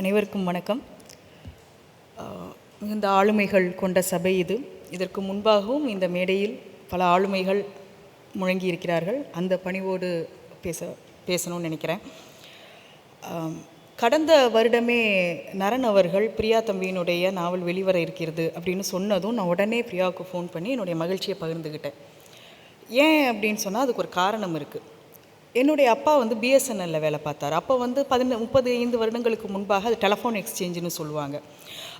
அனைவருக்கும் வணக்கம். மிகுந்த ஆளுமைகள் கொண்ட சபை இது. இதற்கு முன்பாகவும் இந்த மேடையில் பல ஆளுமைகள் முழங்கி இருக்கிறார்கள். அந்த பணிவோடு பேச பேசணும்னு நினைக்கிறேன். கடந்த வருடமே நரன் அவர்கள் பிரியா தம்பியினுடைய நாவல் வெளிவர இருக்கிறது அப்படின்னு சொன்னதும் நான் உடனே பிரியாவுக்கு ஃபோன் பண்ணி என்னுடைய மகிழ்ச்சியை பகிர்ந்துக்கிட்டேன் ஏன் அப்படின்னு சொன்னால் அதுக்கு ஒரு காரணம் இருக்குது என்னுடைய அப்பா வந்து பிஎஸ்என்எல்ல வேலை பார்த்தார். அப்போ வந்து பதின முப்பது ஐந்து வருடங்களுக்கு முன்பாக அது டெலஃபோன் எக்ஸ்சேஞ்சுன்னு சொல்லுவாங்க.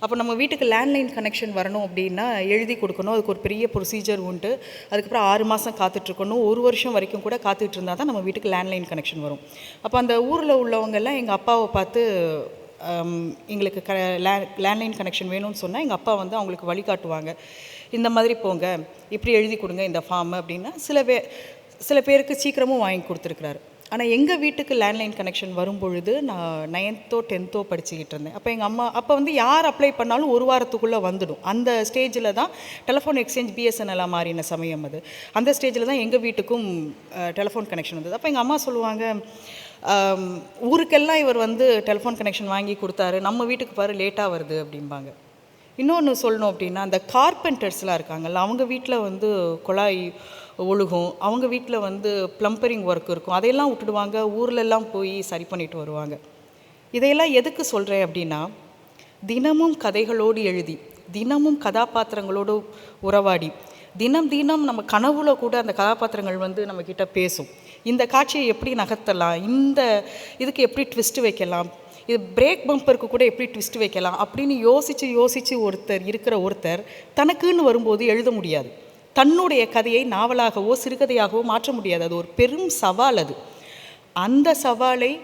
அப்போ நம்ம வீட்டுக்கு லேண்ட்லைன் கனெக்ஷன் வரணும் அப்படின்னா எழுதி கொடுக்கணும். அதுக்கு ஒரு பெரிய ப்ரொசீஜர் உண்டு. அதுக்கப்புறம் ஆறு மாதம் காத்துட்ருக்கணும். ஒரு வருஷம் வரைக்கும் கூட காத்துட்டு இருந்தால் தான் நம்ம வீட்டுக்கு லேண்ட்லைன் கனெக்ஷன் வரும். அப்போ அந்த ஊரில் உள்ளவங்கெல்லாம் எங்கள் அப்பாவை பார்த்து எங்களுக்கு க லே லேண்ட்லைன் கனெக்ஷன் வேணும்னு சொன்னால் எங்கள் அப்பா வந்து அவங்களுக்கு வழிகாட்டுவாங்க. இந்த மாதிரி போங்க இப்படி எழுதி கொடுங்க இந்த ஃபார்ம் அப்படின்னா. சில பேர் சில பேருக்கு சீக்கிரமும் வாங்கி கொடுத்துருக்குறாரு. ஆனால் எங்கள் வீட்டுக்கு லேண்ட்லைன் கனெக்ஷன் வரும் பொழுது நான் நைன்த்தோ டென்த்தோ படிச்சுக்கிட்டு இருந்தேன். அப்போ எங்கள் அம்மா அப்போ வந்து யார் அப்ளை பண்ணாலும் ஒரு வாரத்துக்குள்ளே வந்துடும். அந்த ஸ்டேஜில் தான் டெலிஃபோன் எக்ஸ்சேஞ்ச் பிஎஸ்என்எல்லாக மாறின சமயம் அது. அந்த ஸ்டேஜில் தான் எங்கள் வீட்டுக்கும் டெலிஃபோன் கனெக்ஷன் வந்தது. அப்போ எங்கள் அம்மா சொல்லுவாங்க ஊருக்கெல்லாம் இவர் வந்து டெலிஃபோன் கனெக்ஷன் வாங்கி கொடுத்தாரு. நம்ம வீட்டுக்கு பாரு லேட்டாக வருது அப்படிம்பாங்க. இன்னொன்று சொல்லணும் அப்படின்னா அந்த கார்பெண்டர்ஸ்லாம் இருக்காங்கல்ல அவங்க வீட்டில் வந்து குழாய் ஒழுகும். அவங்க வீட்டில் வந்து ப்ளம்பரிங் ஒர்க் இருக்கும். அதையெல்லாம் விட்டுடுவாங்க. ஊர்லெல்லாம் போய் சரி பண்ணிட்டு வருவாங்க. இதையெல்லாம் எதுக்கு சொல்கிறேன் அப்படின்னா தினமும் கதைகளோடு எழுதி தினமும் கதாபாத்திரங்களோடு உறவாடி தினம் தினம் நம்ம கனவுல கூட அந்த கதாபாத்திரங்கள் வந்து நம்ம கிட்ட பேசும். இந்த காட்சியை எப்படி நகர்த்தலாம்? இந்த இதுக்கு எப்படி ட்விஸ்ட் வைக்கலாம்? இது பிரேக் பம்பருக்கு கூட எப்படி ட்விஸ்ட் வைக்கலாம்? அப்படின்னு யோசித்து யோசித்து ஒருத்தர் இருக்கிற ஒருத்தர் தனக்குன்னு வரும்போது எழுத முடியாது. தன்னுடைய கதையை நாவலாகவோ சிறுகதையாகவோ மாற்ற முடியாது. அது ஒரு பெரும் சவால் அது. அந்த சவாலை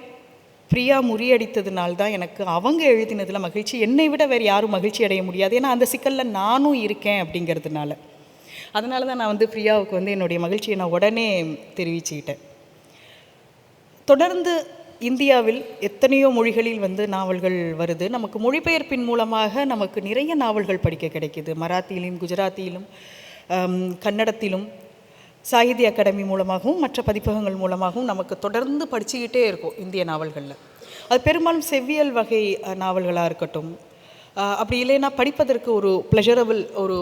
பிரியா முறியடித்ததுனால தான் எனக்கு அவங்க எழுதினதில் மகிழ்ச்சி. என்னை விட வேறு யாரும் மகிழ்ச்சி அடைய முடியாது. ஏன்னா அந்த சிக்கலில் நானும் இருக்கேன் அப்படிங்கிறதுனால. அதனால தான் நான் வந்து பிரியாவுக்கு வந்து என்னுடைய மகிழ்ச்சியை நான் உடனே தெரிவிச்சுக்கிட்டேன். தொடர்ந்து இந்தியாவில் எத்தனையோ மொழிகளில் வந்து நாவல்கள் வருது. நமக்கு மொழிபெயர்ப்பின் மூலமாக நமக்கு நிறைய நாவல்கள் படிக்க கிடைக்கிது. மராத்தியிலும் குஜராத்தியிலும் கன்னடத்திலும் சாகித்ய அகாடமி மூலமாகவும் மற்ற பதிப்பகங்கள் மூலமாகவும் நமக்கு தொடர்ந்து படிச்சுக்கிட்டே இருக்கும் இந்திய நாவல்களில். அது பெரும்பாலும் செவ்வியல் வகை நாவல்களாக இருக்கட்டும். அப்படி இல்லைன்னா படிப்பதற்கு ஒரு ப்ளஷரபிள் ஒரு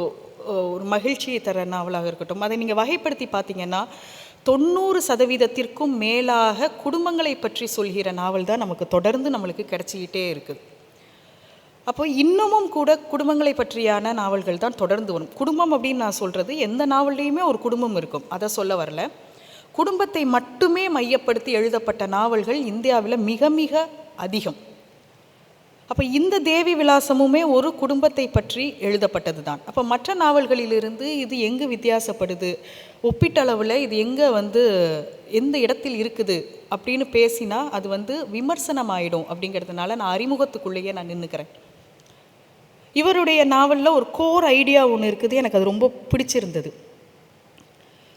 ஒரு மகிழ்ச்சியை தர நாவலாக இருக்கட்டும். அதை நீங்கள் வகைப்படுத்தி பார்த்தீங்கன்னா தொண்ணூறு சதவீதத்திற்கும் மேலாக குடும்பங்களை பற்றி சொல்கிற நாவல் தான் நமக்கு தொடர்ந்து நம்மளுக்கு கிடைச்சிக்கிட்டே இருக்குது. அப்போ இன்னமும் கூட குடும்பங்களை பற்றியான நாவல்கள் தான் தொடர்ந்து வரும். குடும்பம் அப்படின்னு நான் சொல்கிறது எந்த நாவல்லையுமே ஒரு குடும்பம் இருக்கும். அதை சொல்ல வரல. குடும்பத்தை மட்டுமே மையப்படுத்தி எழுதப்பட்ட நாவல்கள் இந்தியாவில் மிக மிக அதிகம். அப்போ இந்த தேவி விலாசமுமே ஒரு குடும்பத்தை பற்றி எழுதப்பட்டது தான். அப்போ மற்ற நாவல்களிலிருந்து இது எங்கே வித்தியாசப்படுது? ஒப்பீட்டளவில் இது எங்கே வந்து எந்த இடத்தில் இருக்குது? அப்படின்னு பேசினா அது வந்து விமர்சனம் ஆயிடும் அப்படிங்கிறதுனால நான் அறிமுகத்துக்குள்ளேயே நான் நின்றுக்கிறேன் இவருடைய நாவலில் ஒரு கோர் ஐடியா ஒன்று இருக்குது. எனக்கு அது ரொம்ப பிடிச்சிருந்தது.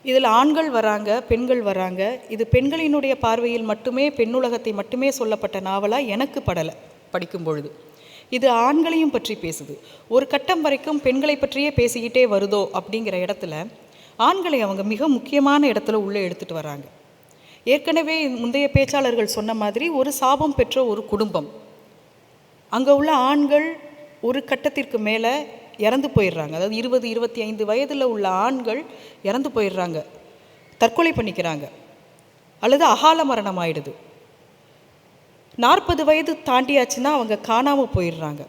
இதில் ஆண்கள் வராங்க பெண்கள் வராங்க. இது பெண்களினுடைய பார்வையில் மட்டுமே பெண்ணுலகத்தை மட்டுமே சொல்லப்பட்ட நாவலாக எனக்கு படலை. படிக்கும் பொழுது. இது ஆண்களையும் பற்றி பேசுது. ஒரு கட்டம் வரைக்கும் பெண்களை பற்றியே பேசிக்கிட்டே வருதோ அப்படிங்கிற இடத்துல ஆண்களை அவங்க மிக முக்கியமான இடத்துல உள்ளே எடுத்துகிட்டு வராங்க. ஏற்கனவே முந்தைய பேச்சாளர்கள் சொன்ன மாதிரி ஒரு சாபம் பெற்ற ஒரு குடும்பம். அங்கே உள்ள ஆண்கள் ஒரு கட்டத்திற்கு மேலே இறந்து போயிடுறாங்க. அதாவது இருபது இருபத்தி ஐந்து வயதில் உள்ள ஆண்கள் இறந்து போயிடுறாங்க. தற்கொலை பண்ணிக்கிறாங்க. அல்லது அகால மரணம் ஆயிடுது நாற்பது வயது தாண்டியாச்சுன்னா அவங்க காணாமல் போயிடுறாங்க.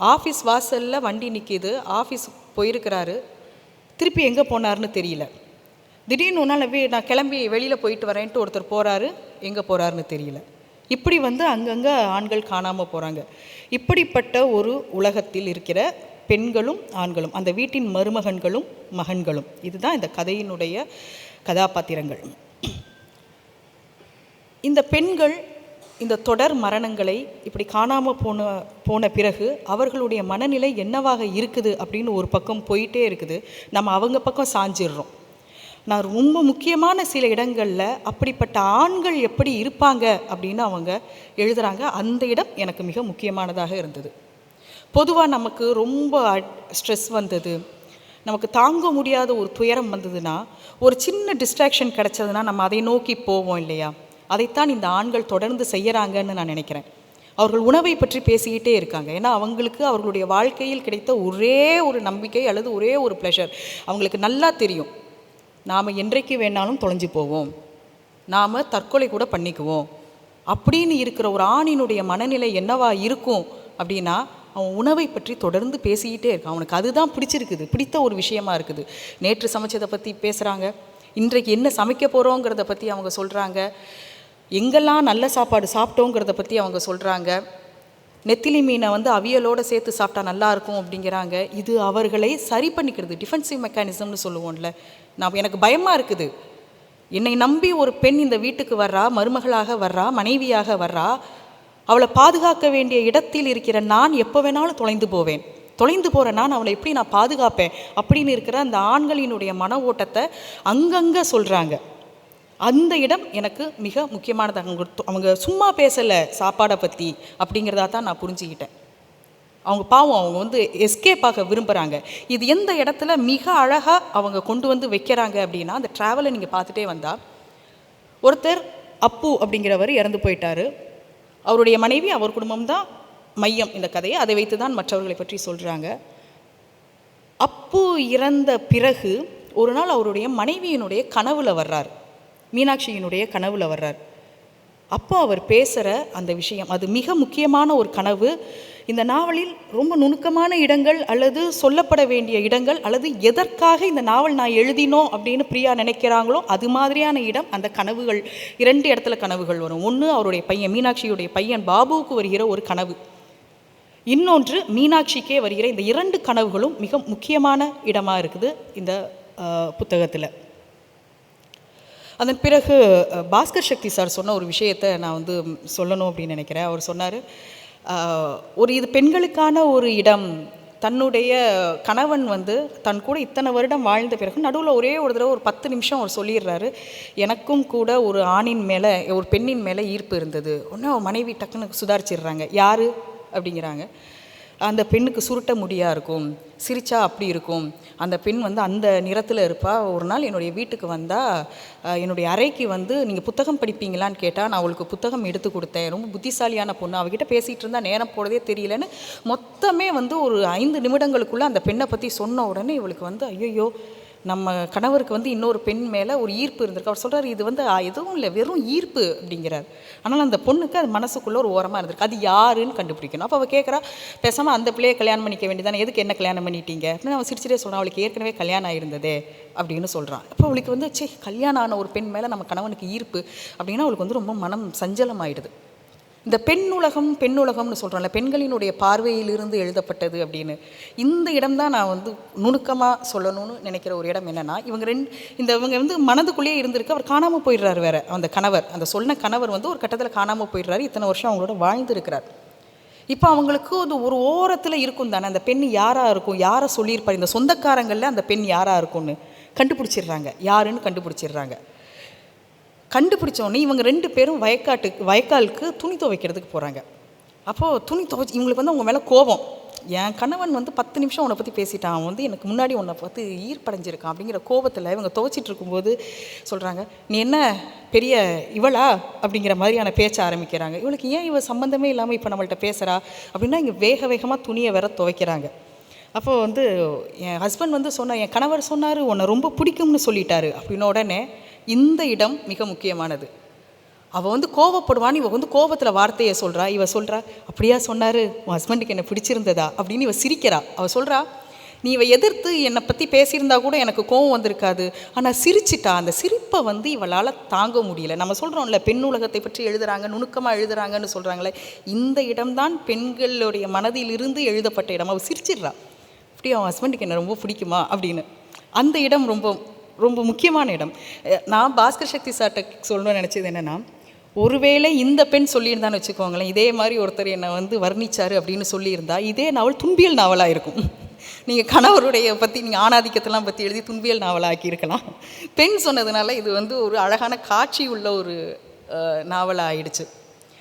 ஆஃபீஸ் வாசலில் வண்டி நிற்கிது ஆஃபீஸ் போயிருக்கிறாரு. திருப்பி எங்கே போனார்னு தெரியல. திடீர்னு ஒரு நாள் நான் கிளம்பி வெளியில் போயிட்டு வரேன்ட்டு ஒருத்தர் போகிறாரு எங்கே போகிறாருன்னு தெரியல. இப்படி வந்து அங்கங்கே ஆண்கள் காணாமல் போகிறாங்க இப்படிப்பட்ட ஒரு உலகத்தில் இருக்கிற பெண்களும் ஆண்களும் அந்த வீட்டின் மருமகன்களும் மகன்களும். இதுதான் இந்த கதையினுடைய கதாபாத்திரங்கள். இந்த பெண்கள் இந்த தொடர் மரணங்களை இப்படி காணாமல் போன போன பிறகு அவர்களுடைய மனநிலை என்னவாக இருக்குது அப்படின்னு ஒரு பக்கம் போயிட்டே இருக்குது. நம்ம அவங்க பக்கம் சாஞ்சிடுறோம். நான் ரொம்ப முக்கியமான சில இடங்களில் அப்படிப்பட்ட ஆண்கள் எப்படி இருப்பாங்க அப்படின்னு அவங்க எழுதுகிறாங்க அந்த இடம் எனக்கு மிக முக்கியமானதாக இருந்தது. பொதுவாக நமக்கு ரொம்ப ஸ்ட்ரெஸ் வந்தது. நமக்கு தாங்க முடியாத ஒரு துயரம் வந்ததுன்னா ஒரு சின்ன டிஸ்ட்ராக்ஷன் கிடைச்சதுன்னா நம்ம அதை நோக்கி போவோம் இல்லையா? அதைத்தான் இந்த ஆண்கள் தொடர்ந்து செய்கிறாங்கன்னு நான் நினைக்கிறேன். அவர்கள் உணவை பற்றி பேசிக்கிட்டே இருக்காங்க. ஏன்னா அவங்களுக்கு அவர்களுடைய வாழ்க்கையில் கிடைத்த ஒரே ஒரு நம்பிக்கை அல்லது ஒரே ஒரு ப்ளஷர் அவங்களுக்கு நல்லா தெரியும். நாம் என்றைக்கு வேணாலும் தொலைஞ்சு போவோம். நாம் தற்கொலை கூட பண்ணிக்குவோம். அப்படின்னு இருக்கிற ஒரு ஆணினுடைய மனநிலை என்னவா இருக்கும் அப்படின்னா அவன் உணவை பற்றி தொடர்ந்து பேசிக்கிட்டே இருக்கான். அவனுக்கு அதுதான் பிடிச்சிருக்குது பிடித்த ஒரு விஷயமா இருக்குது. நேற்று சமைச்சதை பற்றி பேசுகிறாங்க இன்றைக்கு என்ன சமைக்க போகிறோங்கிறத பற்றி அவங்க சொல்கிறாங்க எங்கெல்லாம் நல்ல சாப்பாடு சாப்பிட்டோங்கிறத பற்றி அவங்க சொல்கிறாங்க நெத்திலி மீனை வந்து அவியலோடு சேர்த்து சாப்பிட்டா நல்லாயிருக்கும் அப்படிங்கிறாங்க. இது அவர்களை சரி பண்ணிக்கிறது டிஃபென்சிவ் மெக்கானிசம்னு சொல்லுவோம்ல. நான் எனக்கு பயமாக இருக்குது. என்னை நம்பி ஒரு பெண் இந்த வீட்டுக்கு வர்றா மருமகளாக வர்றா மனைவியாக வர்றா அவளை பாதுகாக்க வேண்டிய இடத்தில் இருக்கிற நான் எப்போ வேணாலும் தொலைந்து போவேன். தொலைந்து போகிற நான் அவளை எப்படி நான் பாதுகாப்பேன் அப்படின்னு இருக்கிற அந்த ஆண்களினுடைய மன ஓட்டத்தை அங்கங்கே சொல்கிறாங்க அந்த இடம் எனக்கு மிக முக்கியமானது. அவங்க அவங்க சும்மா பேசலை சாப்பாடை பற்றி அப்படிங்கிறதா தான் நான் புரிஞ்சுக்கிட்டேன். அவங்க பாவம் அவங்க வந்து எஸ்கேப் ஆக விரும்புகிறாங்க இது எந்த இடத்துல மிக அழகாக அவங்க கொண்டு வந்து வைக்கிறாங்க அப்படின்னா அந்த ட்ராவலை நீங்கள் பார்த்துட்டே வந்தால் ஒருத்தர் அப்பு அப்படிங்கிறவர் இறந்து போயிட்டாரு. அவருடைய மனைவி அவர் குடும்பம் தான் மையம் இந்த கதையை. அதை வைத்து தான் மற்றவர்களை பற்றி சொல்கிறாங்க அப்பு இறந்த பிறகு ஒரு நாள் அவருடைய மனைவியினுடைய கனவுல வர்றார். மீனாட்சியினுடைய கனவுல வர்றார். அப்போ அவர் பேசுகிற அந்த விஷயம் அது மிக முக்கியமான ஒரு கனவு. இந்த நாவலில் ரொம்ப நுணுக்கமான இடங்கள் அல்லது சொல்லப்பட வேண்டிய இடங்கள் அல்லது எதற்காக இந்த நாவல் நான் எழுதினோம் அப்படின்னு பிரியா நினைக்கிறாங்களோ அது மாதிரியான இடம் அந்த கனவுகள். இரண்டு இடத்துல கனவுகள் வரும். ஒன்று அவருடைய பையன் மீனாட்சியுடைய பையன் பாபுவுக்கு வருகிற ஒரு கனவு. இன்னொன்று மீனாட்சிக்கே வருகிற இந்த இரண்டு கனவுகளும் மிக முக்கியமான இடமாக இருக்குது இந்த புத்தகத்தில். அதன் பிறகு பாஸ்கர் சக்தி சார் சொன்ன ஒரு விஷயத்தை நான் வந்து சொல்லணும் அப்படின்னு நினைக்கிறேன். அவர் சொன்னார் ஒரு இது பெண்களுக்கான ஒரு இடம். தன்னுடைய கணவன் வந்து தன் கூட இத்தனை வருடம் வாழ்ந்த பிறகு நடுவில் ஒரே ஒரு தடவை ஒரு பத்து நிமிஷம் அவர் சொல்லிடுறாரு எனக்கும் கூட ஒரு ஆணின் மேலே ஒரு பெண்ணின் மேலே ஈர்ப்பு இருந்தது. ஒன்று அவன் மனைவி டக்குன்னு சுதாரிச்சிடுறாங்க. யார்? அப்படிங்கிறாங்க. அந்த பெண்ணுக்கு சுருட்ட முடியாக இருக்கும்? சிரிச்சா அப்படி இருக்கும்? அந்த பெண் வந்து அந்த நிறத்தில் இருப்பா. ஒரு நாள் என்னுடைய வீட்டுக்கு வந்தால் என்னுடைய அறைக்கு வந்து நீங்கள் புத்தகம் படிப்பீங்களான்னு கேட்டால் நான் அவளுக்கு புத்தகம் எடுத்து கொடுத்தேன். ரொம்ப புத்திசாலியான பொண்ணு. அவகிட்ட பேசிகிட்டு இருந்தால் நேரம் போகிறதே தெரியலன்னு மொத்தமே வந்து ஒரு ஐந்து நிமிடங்களுக்குள்ளே அந்த பெண்ணை பற்றி சொன்ன உடனே இவளுக்கு வந்து ஐயோ நம்ம கணவருக்கு வந்து இன்னொரு பெண் மேலே ஒரு ஈர்ப்பு இருந்திருக்கு. அவர் சொல்கிறார் இது வந்து எதுவும் இல்லை வெறும் ஈர்ப்பு அப்படிங்கிறார். ஆனால் அந்த பொண்ணுக்கு அது மனசுக்குள்ளே ஒரு ஓரமாக இருந்திருக்கு. அது யாருன்னு கண்டுபிடிக்கணும். அப்போ அவள் கேட்குறா பேசாமல் அந்த பிள்ளையை கல்யாணம் பண்ணிக்க வேண்டியதானே எதுக்கு என்ன கல்யாணம் பண்ணிட்டீங்க? அப்படின்னு அவன் சிரிச்சிட்டே சொல்கிறான் அவளுக்கு ஏற்கனவே கல்யாணம் ஆயிருந்ததே அப்படின்னு சொல்கிறான் அப்போ அவளுக்கு வந்து சே கல்யாணம் ஆன ஒரு பெண் மேலே நம்ம கணவனுக்கு ஈர்ப்பு அப்படின்னா அவளுக்கு வந்து ரொம்ப மனம் சஞ்சலம் ஆயிடுது இந்த பெண் உலகம் பெண் உலகம்னு சொல்கிறோம்ல பெண்களினுடைய பார்வையிலிருந்து எழுதப்பட்டது அப்படின்னு. இந்த இடம் தான் நான் வந்து நுணுக்கமாக சொல்லணும்னு நினைக்கிற ஒரு இடம் என்னென்னா இவங்க ரெண்டு இந்த இவங்க வந்து மனதுக்குள்ளேயே இருந்திருக்கு அவர் காணாமல் போயிடுறாரு வேறு அந்த கணவர். அந்த சொன்ன கணவர் வந்து ஒரு கட்டத்தில் காணாமல் போயிடுறாரு இத்தனை வருஷம் அவங்களோட வாழ்ந்துருக்கிறார் இப்போ அவங்களுக்கு அது ஒரு ஓரத்தில் இருக்கும் தானே அந்த பெண் யாராக இருக்கும் யாரை சொல்லியிருப்பார் இந்த சொந்தக்காரங்களில் அந்த பெண் யாராக இருக்கும்னு. கண்டுபிடிச்சிடுறாங்க யாருன்னு கண்டுபிடிச்சிடுறாங்க. கண்டுபிடிச்சோடனே இவங்க ரெண்டு பேரும் வயக்காட்டுக்கு வயக்காலுக்கு துணி துவைக்கிறதுக்கு போகிறாங்க அப்போது துணி துவைச்சி இவங்களுக்கு வந்து அவங்க மேலே கோபம். என் கணவன் வந்து பத்து நிமிஷம் உன்னை பற்றி பேசிட்டான். அவன் வந்து எனக்கு முன்னாடி உன்னை பார்த்து ஈர்ப்படைஞ்சிருக்கான் அப்படிங்கிற கோபத்தில் இவங்க துவைச்சிட்டு இருக்கும்போது சொல்கிறாங்க நீ என்ன பெரிய இவளா? அப்படிங்கிற மாதிரியான பேச்ச ஆரம்பிக்கிறாங்க. இவளுக்கு ஏன் இவள் சம்மந்தமே இல்லாமல் இப்போ நம்மள்கிட்ட பேசுகிறா அப்படின்னா இங்கே வேக வேகமாக துணியை வேற துவைக்கிறாங்க. அப்போ வந்து என் ஹஸ்பண்ட் வந்து சொன்ன என் கணவர் சொன்னார் உன்னை ரொம்ப பிடிக்கும்னு சொல்லிட்டாரு. அப்படின்ன உடனே இந்த இடம் மிக முக்கியமானது. அவள் வந்து கோவப்படுவான்னு இவ வந்து கோபத்தில் வார்த்தையை சொல்கிறா இவ சொல்கிறா அப்படியா சொன்னார் உன் ஹஸ்பண்டுக்கு என்னை பிடிச்சிருந்ததா? அப்படின்னு இவ சிரிக்கிறா. அவள் சொல்கிறா நீ இவ எதிர்த்து என்னை பற்றி பேசியிருந்தா கூட எனக்கு கோவம் வந்திருக்காது. ஆனால் சிரிச்சிட்டா அந்த சிரிப்பை வந்து இவளால் தாங்க முடியல. நம்ம சொல்கிறோம்ல பெண் உலகத்தை பற்றி எழுதுறாங்க நுணுக்கமாக எழுதுகிறாங்கன்னு சொல்கிறாங்களே இந்த இடம்தான் பெண்களுடைய மனதிலிருந்து எழுதப்பட்ட இடம். அவள் சிரிச்சிடுறா அப்படியே அவன் ஹஸ்பண்டுக்கு என்னை ரொம்ப பிடிக்குமா? அப்படின்னு. அந்த இடம் ரொம்ப ரொம்ப முக்கியமான இடம். நான் பாஸ்கர் சக்தி சார்ட்ட சொல்லணும்னு நினச்சது என்னென்னா ஒருவேளை இந்த பெண் சொல்லியிருந்தான்னு வச்சுக்கோங்களேன் இதே மாதிரி ஒருத்தர் என்னை வந்து வர்ணிச்சார் அப்படின்னு சொல்லியிருந்தா இதே நாவல் துன்பியல் நாவலாக இருக்கும். நீங்கள் கணவருடைய பற்றி நீங்கள் ஆணாதிக்கத்தெல்லாம் பற்றி எழுதி துன்பியல் நாவலாக இருக்கலாம் பெண் சொன்னதுனால இது வந்து ஒரு அழகான காட்சி உள்ள ஒரு நாவலாக ஆயிடுச்சு.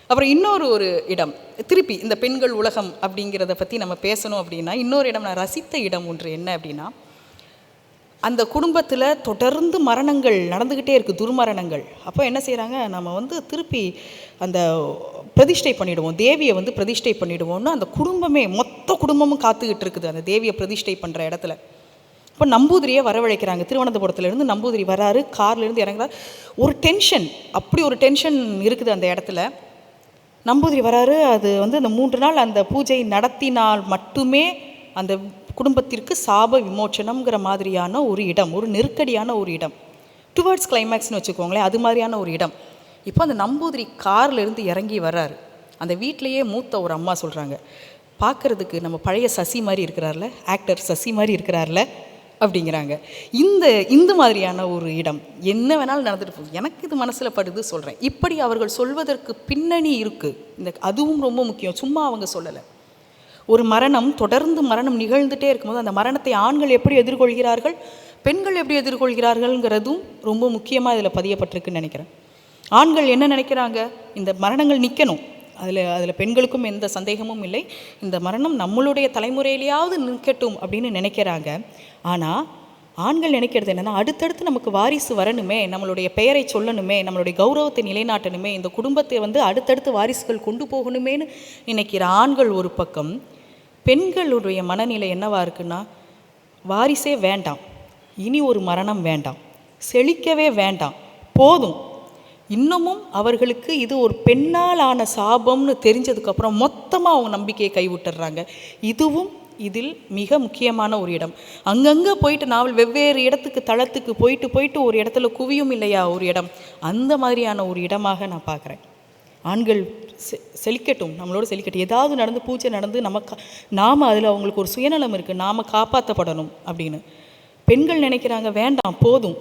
அப்புறம் இன்னொரு ஒரு இடம் திருப்பி இந்த பெண்கள் உலகம் அப்படிங்கிறத பற்றி நம்ம பேசணும் அப்படின்னா இன்னொரு இடம் நான் ரசித்த இடம் ஒன்று என்ன அப்படின்னா அந்த குடும்பத்தில் தொடர்ந்து மரணங்கள் நடந்துக்கிட்டே இருக்குது துர்மரணங்கள். அப்போ என்ன செய்கிறாங்க நம்ம வந்து திருப்பி அந்த பிரதிஷ்டை பண்ணிடுவோம். தேவியை வந்து பிரதிஷ்டை பண்ணிடுவோம்னு அந்த குடும்பமே மொத்த குடும்பமும் காத்துக்கிட்டு இருக்குது. அந்த தேவியை பிரதிஷ்டை பண்ணுற இடத்துல. இப்போ நம்பூதிரியை வரவழைக்கிறாங்க. திருவனந்தபுரத்துலேருந்து நம்பூதிரி வராரு. கார்லேருந்து இறங்குறாரு. ஒரு டென்ஷன் அப்படி ஒரு டென்ஷன் இருக்குது அந்த இடத்துல. நம்பூதிரி வராரு. அது வந்து அந்த மூன்று நாள் அந்த பூஜை நடத்தினால் மட்டுமே அந்த குடும்பத்திற்கு சாப விமோச்சனம்ங்கிற மாதிரியான ஒரு இடம் ஒரு நெருக்கடியான ஒரு இடம். டுவர்ட்ஸ் கிளைமேக்ஸ்னு வச்சுக்கோங்களேன் அது மாதிரியான ஒரு இடம். இப்போ அந்த நம்பூதிரி கார்லேருந்து இறங்கி வர்றாரு. அந்த வீட்டிலையே மூத்த ஒரு அம்மா சொல்கிறாங்க பார்க்கறதுக்கு நம்ம பழைய சசி மாதிரி இருக்கிறார்ல ஆக்டர் சசி மாதிரி இருக்கிறார்ல அப்படிங்கிறாங்க. இந்த இந்த மாதிரியான ஒரு இடம் என்ன வேணாலும் நடந்துட்டு போகுது. எனக்கு இது மனசில் படுது சொல்கிறேன் இப்படி அவர்கள் சொல்வதற்கு பின்னணி இருக்குது இந்த அதுவும் ரொம்ப முக்கியம். சும்மா அவங்க சொல்லலை. ஒரு மரணம் தொடர்ந்து மரணம் நிகழ்ந்துட்டே இருக்கும்போது அந்த மரணத்தை ஆண்கள் எப்படி எதிர்கொள்கிறார்கள் பெண்கள் எப்படி எதிர்கொள்கிறார்கள்ங்கிறதும் ரொம்ப முக்கியமாக இதில் பதியப்பட்டிருக்குன்னு நினைக்கிறேன். ஆண்கள் என்ன நினைக்கிறாங்க? இந்த மரணங்கள் நிற்கணும் அதில் அதில் பெண்களுக்கும் எந்த சந்தேகமும் இல்லை. இந்த மரணம் நம்மளுடைய தலைமுறையிலேயாவது நிற்கட்டும் அப்படின்னு நினைக்கிறாங்க. ஆனால் ஆண்கள் நினைக்கிறது என்னென்னா அடுத்தடுத்து நமக்கு வாரிசு வரணுமே நம்மளுடைய பெயரை சொல்லணுமே நம்மளுடைய கௌரவத்தை நிலைநாட்டணுமே இந்த குடும்பத்தை வந்து அடுத்தடுத்து வாரிசுகள் கொண்டு போகணுமேன்னு நினைக்கிற ஆண்கள் ஒரு பக்கம் பெண்களுடைய மனநிலை என்னவா இருக்குன்னா வாரிசே வேண்டாம் இனி ஒரு மரணம் வேண்டாம் செழிக்கவே வேண்டாம் போதும். இன்னமும் அவர்களுக்கு இது ஒரு பெண்ணால் ஆன சாபம்னு தெரிஞ்சதுக்கப்புறம் மொத்தமாக அவங்க நம்பிக்கையை கைவிட்டுறாங்க. இதுவும் இதில் மிக முக்கியமான ஒரு இடம். அங்கங்கே போயிட்டு நாவல் வெவ்வேறு இடத்துக்கு தளத்துக்கு போயிட்டு போயிட்டு ஒரு இடத்துல குவியும் இல்லையா ஒரு இடம். அந்த மாதிரியான ஒரு இடமாக நான் பார்க்குறேன். ஆண்கள் செ செழிக்கட்டும் நம்மளோட செழிக்கட்டும் ஏதாவது நடந்து பூஜை நடந்து நமக்கு நாம் அதில் அவங்களுக்கு ஒரு சுயநலம் இருக்குது நாம் காப்பாற்றப்படணும் அப்படின்னு. பெண்கள் நினைக்கிறாங்க வேண்டாம் போதும்.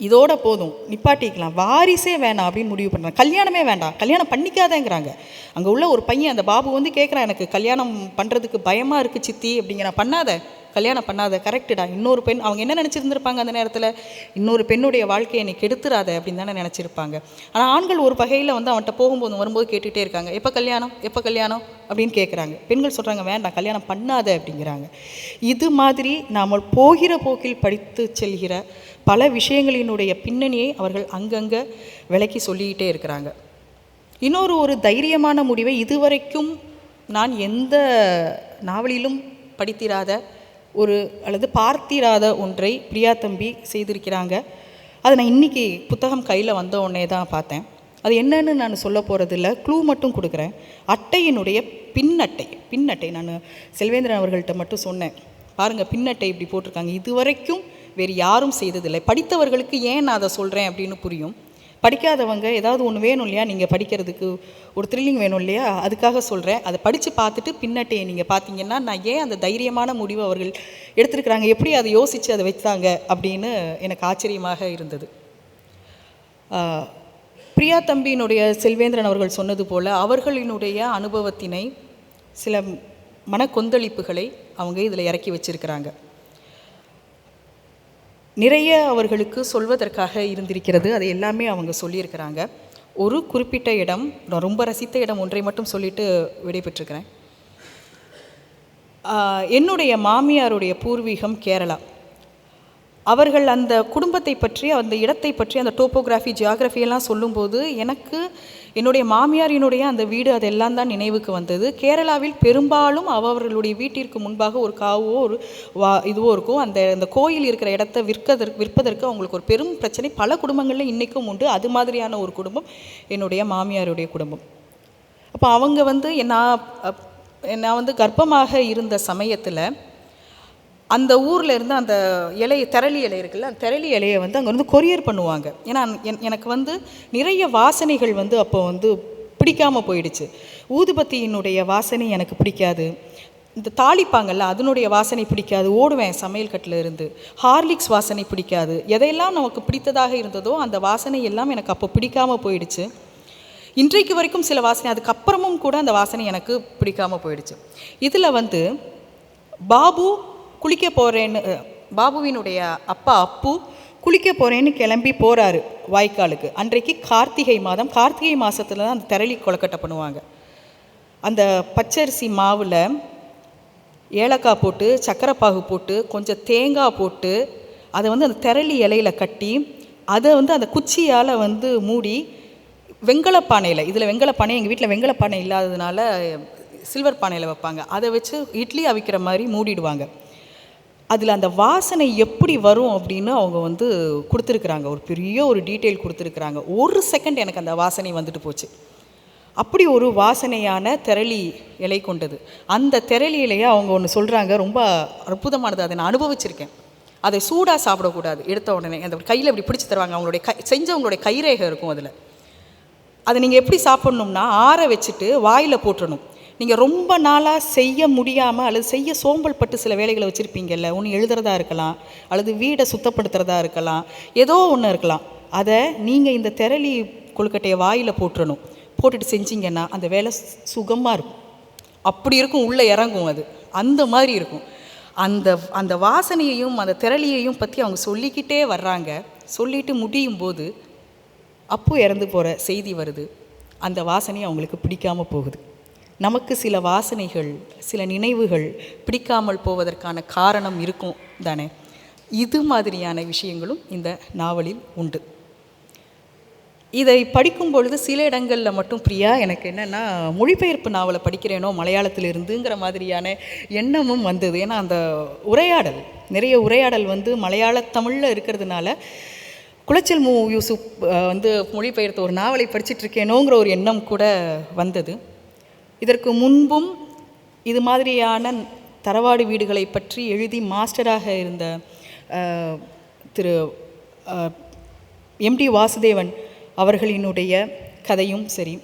இதோட போதும் நிப்பாட்டிக்கலாம். வாரிசே வேணாம் அப்படின்னு முடிவு பண்ணுறாங்க கல்யாணமே வேண்டாம். கல்யாணம் பண்ணிக்காதேங்கிறாங்க. அங்கே உள்ள ஒரு பையன் அந்த பாபு வந்து கேட்குறான் எனக்கு கல்யாணம் பண்ணுறதுக்கு பயமாக இருக்குது சித்தி அப்படிங்கிற பண்ணாத. கல்யாணம் பண்ணாத. கரெக்டுடா இன்னொரு பெண் அவங்க என்ன நினச்சிருந்துருப்பாங்க அந்த நேரத்தில்? இன்னொரு பெண்ணுடைய வாழ்க்கையை நீ கெடுத்துறாத அப்படின்னு தானே நினச்சிருப்பாங்க. ஆனால் ஆண்கள் ஒரு வகையில் வந்து அவன்கிட்ட போகும்போது வரும்போது கேட்டுகிட்டே இருக்காங்க. எப்போ கல்யாணம்? எப்போ கல்யாணம்? அப்படின்னு கேட்குறாங்க பெண்கள் சொல்கிறாங்க வேண்டாம். கல்யாணம் பண்ணாத அப்படிங்கிறாங்க. இது மாதிரி நாம் போகிற போக்கில் படித்து செல்கிற பல விஷயங்களினுடைய பின்னணியை அவர்கள் அங்கங்கே விளக்கி சொல்லிக்கிட்டே இருக்கிறாங்க. இன்னொரு ஒரு தைரியமான முடிவை இதுவரைக்கும் நான் எந்த நாவலிலும் படித்திராத ஒரு அல்லது பார்த்திராத ஒன்றை பிரியா தம்பி செய்திருக்கிறாங்க. அதை நான் இன்றைக்கி புத்தகம் கையில் வந்த உடனே தான் பார்த்தேன். அது என்னன்னு நான் சொல்ல போகிறதில்ல க்ளூ மட்டும் கொடுக்குறேன். அட்டையினுடைய பின்னட்டை பின்னட்டை நான் செல்வேந்திரன் அவர்கள்ட்ட மட்டும் சொன்னேன். பாருங்கள் பின்னட்டை இப்படி போட்டிருக்காங்க. இதுவரைக்கும் வேறு யாரும் செய்ததில்லை. படித்தவர்களுக்கு ஏன் நான் அதை சொல்கிறேன் அப்படின்னு புரியும். படிக்காதவங்க ஏதாவது ஒன்று வேணும் இல்லையா? நீங்கள் படிக்கிறதுக்கு ஒரு த்ரில்லிங் வேணும் இல்லையா? அதுக்காக சொல்கிறேன் அதை படித்து பார்த்துட்டு பின்னட்டையை நீங்கள் பார்த்தீங்கன்னா நான் ஏன் அந்த தைரியமான முடிவு அவர்கள் எடுத்திருக்கிறாங்க? எப்படி அதை யோசித்து அதை வைத்தாங்க? அப்படின்னு எனக்கு ஆச்சரியமாக இருந்தது. பிரியா தம்பியினுடைய செல்வேந்திரன் அவர்கள் சொன்னது போல் அவர்களினுடைய அனுபவத்தினை சில மனக்கொந்தளிப்புகளை அவங்க இதில் இறக்கி வச்சிருக்கிறாங்க. நிறைய அவர்களுக்கு சொல்வதற்காக இருந்திருக்கிறது அது எல்லாமே அவங்க சொல்லியிருக்கிறாங்க. ஒரு குறிப்பிட்ட இடம் நான் ரொம்ப ரசித்த இடம் ஒன்றை மட்டும் சொல்லிட்டு விடைபெற்றிருக்கிறேன். என்னுடைய மாமியாருடைய பூர்வீகம் கேரளா. அவர்கள் அந்த குடும்பத்தை பற்றி அந்த இடத்தை பற்றி அந்த டோப்போகிராஃபி ஜியாகிரஃபியெல்லாம் சொல்லும்போது எனக்கு என்னுடைய மாமியாரினுடைய அந்த வீடு அதெல்லாம் தான் நினைவுக்கு வந்தது. கேரளாவில் பெரும்பாலும் அவர்களுடைய வீட்டிற்கு முன்பாக ஒரு காவோ ஒரு வா இதுவோ இருக்கும் அந்த அந்த கோயில் இருக்கிற இடத்த விற்கதற்கு விற்பதற்கு அவங்களுக்கு ஒரு பெரும் பிரச்சனை. பல குடும்பங்களில் இன்றைக்கும் உண்டு. அது மாதிரியான ஒரு குடும்பம் என்னுடைய மாமியாருடைய குடும்பம். அப்போ அவங்க வந்து நான் அப்- நான் வந்து கர்ப்பமாக இருந்த சமயத்தில் அந்த ஊரில் இருந்து அந்த இலை திரளி இலை இருக்குல்ல அந்த திரளி இலையை வந்து அங்கே வந்து கொரியர் பண்ணுவாங்க. ஏன்னா என்- எனக்கு வந்து நிறைய வாசனைகள் வந்து அப்போ வந்து பிடிக்காம போயிடுச்சு. ஊதுபத்தியினுடைய வாசனை எனக்கு பிடிக்காது. இந்த தாளிப்பாங்கல்ல அதனுடைய வாசனை பிடிக்காது. ஓடுவேன் சமையல் கட்டில் இருந்து. ஹார்லிக்ஸ் வாசனை பிடிக்காது. எதையெல்லாம் நமக்கு பிடித்ததாக இருந்ததோ அந்த வாசனை எல்லாம் எனக்கு அப்போ பிடிக்காம போயிடுச்சு. இன்றைக்கு வரைக்கும் சில வாசனை அதுக்கப்புறமும் கூட அந்த வாசனை எனக்கு பிடிக்காம போயிடுச்சு. இதில் வந்து பாபு குளிக்க போகிறேன்னு பாபுவினுடைய அப்பா அப்பு குளிக்க போகிறேன்னு கிளம்பி போகிறாரு வாய்க்காலுக்கு. அன்றைக்கு கார்த்திகை மாதம். கார்த்திகை மாதத்தில் தான் அந்த திரளி கொலக்கட்டை பண்ணுவாங்க. அந்த பச்சரிசி மாவில் ஏலக்காய் போட்டு சக்கரைப்பாகு போட்டு கொஞ்சம் தேங்காய் போட்டு அதை வந்து அந்த திரளி இலையில கட்டி அதை வந்து அந்த குச்சியால் வந்து மூடி வெங்கல பானையில் இதில் வெங்கல பானை எங்கள் வீட்டில் வெங்கல பானை இல்லாததுனால சில்வர் பானையில் வைப்பாங்க. அதை வச்சு இட்லி அவிக்கிற மாதிரி மூடிடுவாங்க. அதில் அந்த வாசனை எப்படி வரும் அப்படின்னு அவங்க வந்து கொடுத்துருக்குறாங்க. ஒரு பெரிய ஒரு டீட்டெயில் கொடுத்துருக்குறாங்க. ஒரு செகண்ட் எனக்கு அந்த வாசனை வந்துட்டு போச்சு. அப்படி ஒரு வாசனையான திரளி இலை கொண்டது. அந்த திரளி இலையை அவங்க ஒன்று சொல்கிறாங்க ரொம்ப அற்புதமானது. அதை நான் அனுபவிச்சிருக்கேன். அதை சூடாக சாப்பிடக்கூடாது. எடுத்த உடனே. அந்த கையில் இப்படி பிடிச்சி தருவாங்க. அவங்களுடைய கை செஞ்சவங்களுடைய கைரேகை இருக்கும் அதில். அதை நீங்கள் எப்படி சாப்பிட்ணும்னா ஆற வச்சுட்டு வாயில் போட்டுறணும். நீங்கள் ரொம்ப நாளாக செய்ய முடியாமல் அல்லது செய்ய சோம்பல் பட்டு சில வேலைகளை வச்சுருப்பீங்கல்ல ஒன்று எழுதுறதா இருக்கலாம் அல்லது வீடை சுத்தப்படுத்துறதா இருக்கலாம் ஏதோ ஒன்று இருக்கலாம். அதை நீங்கள் இந்த திரளி கொழுக்கட்டையை வாயில் போட்டுறணும். போட்டுட்டு செஞ்சீங்கன்னா அந்த வேலை சுகமாக இருக்கும். அப்படி இருக்கும் உள்ளே இறங்கும் அது. அந்த மாதிரி இருக்கும். அந்த அந்த வாசனையையும் அந்த திரளியையும் பற்றி அவங்க சொல்லிக்கிட்டே வர்றாங்க. சொல்லிட்டு முடியும் போது அப்போ இறந்து போகிற செய்தி வருது. அந்த வாசனை அவங்களுக்கு பிடிக்காமல் போகுது. நமக்கு சில வாசனைகள் சில நினைவுகள் பிடிக்காமல் போவதற்கான காரணம் இருக்கும் தானே? இது மாதிரியான விஷயங்களும் இந்த நாவலில் உண்டு. இதை படிக்கும் பொழுது சில இடங்களில் மட்டும் பிரியா எனக்கு என்னென்னா மொழிபெயர்ப்பு நாவலை படிக்கிறேனோ மலையாளத்திலிருந்துங்கிற மாதிரியான எண்ணமும் வந்தது. ஏன்னா அந்த உரையாடல் நிறைய உரையாடல் வந்து மலையாள தமிழில் இருக்கிறதுனால குளச்சல் மு யூசுப் வந்து மொழிபெயர்த்த ஒரு நாவலை படிச்சிட்ருக்கேனோங்கிற ஒரு எண்ணம் கூட வந்தது. இதற்கு முன்பும் இது மாதிரியான தரவாடு வீடுகளை பற்றி எழுதி மாஸ்டராக இருந்த திரு எம்டி வாசுதேவன் அவர்களினுடைய கதையும் சரி.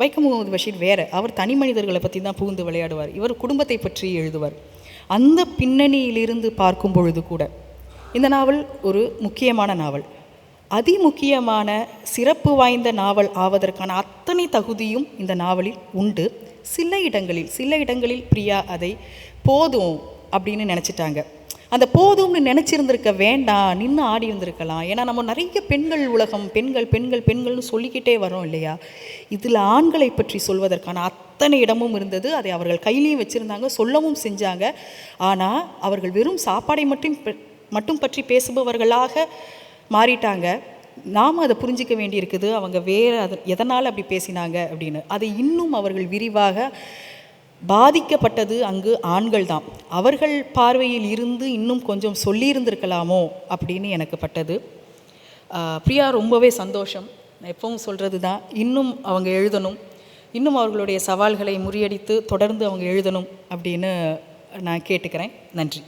வைக்கம் முகமது பஷீர் வேறு. அவர் தனி மனிதர்களை பற்றி தான் புகுந்து விளையாடுவார். இவர் குடும்பத்தை பற்றி எழுதுவார். அந்த பின்னணியிலிருந்து பார்க்கும் பொழுது கூட இந்த நாவல் ஒரு முக்கியமான நாவல். அதிமுக்கியமான சிறப்பு வாய்ந்த நாவல் ஆவதற்கான அத்தனை தகுதியும் இந்த நாவலில் உண்டு. சில இடங்களில் சில இடங்களில் பிரியா அதை போதும் அப்படின்னு நினச்சிட்டாங்க. அந்த போதும்னு நினச்சிருந்திருக்க வேண்டாம் நின்று ஆடி இருந்திருக்கலாம். ஏன்னா நம்ம நிறைய பெண்கள் உலகம் பெண்கள் பெண்கள் பெண்கள்னு சொல்லிக்கிட்டே வரோம் இல்லையா? இதில் ஆண்களை பற்றி சொல்வதற்கான அத்தனை இடமும் இருந்தது. அதை அவர்கள் கையிலையும் வச்சுருந்தாங்க சொல்லவும் செஞ்சாங்க. ஆனால் அவர்கள் வெறும் சாப்பாடை மட்டும் மட்டும் பற்றி பேசுபவர்களாக மாறிட்டாங்க. நாம் அதை புரிஞ்சிக்க வேண்டியிருக்குது. அவங்க வேறு அது எதனால் அப்படி பேசினாங்க அப்படின்னு. அதை இன்னும் அவர்கள் விரிவாக பாதிக்கப்பட்டது அங்கு ஆண்கள் தான். அவர்கள் பார்வையில் இருந்து இன்னும் கொஞ்சம் சொல்லியிருந்திருக்கலாமோ அப்படின்னு எனக்கு பட்டது. பிரியா ரொம்பவே சந்தோஷம். எப்பவும் சொல்கிறது தான். இன்னும் அவங்க எழுதணும். இன்னும் அவர்களுடைய சவால்களை முறியடித்து தொடர்ந்து அவங்க எழுதணும் அப்படின்னு நான் கேட்டுக்கிறேன். நன்றி.